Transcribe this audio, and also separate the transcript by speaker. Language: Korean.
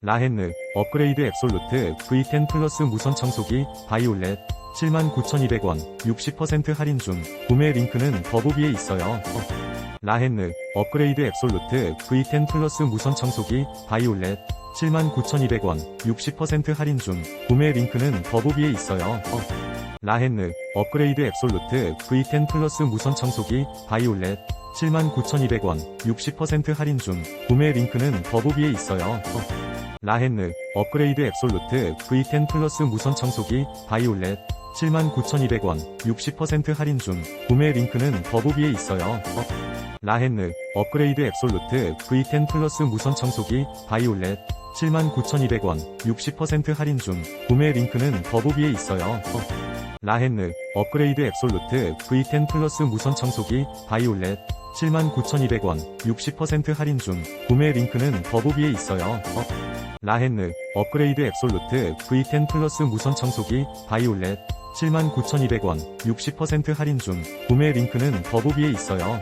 Speaker 1: 라헨느 업그레이드 앱솔루트 V10 플러스 무선 청소기 바이올렛 79,200원 60% 할인 중 구매 링크는 더보기에 있어요. 라헨느 업그레이드 앱솔루트 V10 플러스 무선 청소기 바이올렛 79,200원 60% 할인 중 구매 링크는 더보기에 있어요. 라헨느 업그레이드 앱솔루트 V10 플러스 무선 청소기 바이올렛 79,200원 60% 할인 중 구매 링크는 더보기에 있어요. 라헨느 업그레이드 앱솔루트 V10 플러스 무선 청소기 바이올렛 79,200원 60% 할인 중 구매 링크는 더보기에 있어요. 라헨느 업그레이드 앱솔루트 V10 플러스 무선 청소기 바이올렛 79,200원 60% 할인 중 구매 링크는 더보기에 있어요. 라헨느 업그레이드 앱솔루트 V10 플러스 무선 청소기 바이올렛 79,200원 60% 할인 중 구매 링크는 더보기에 있어요. 라헨느 업그레이드 앱솔루트 V10 플러스 무선 청소기 바이올렛 79,200원 60% 할인 중 구매 링크는 더보기에 있어요.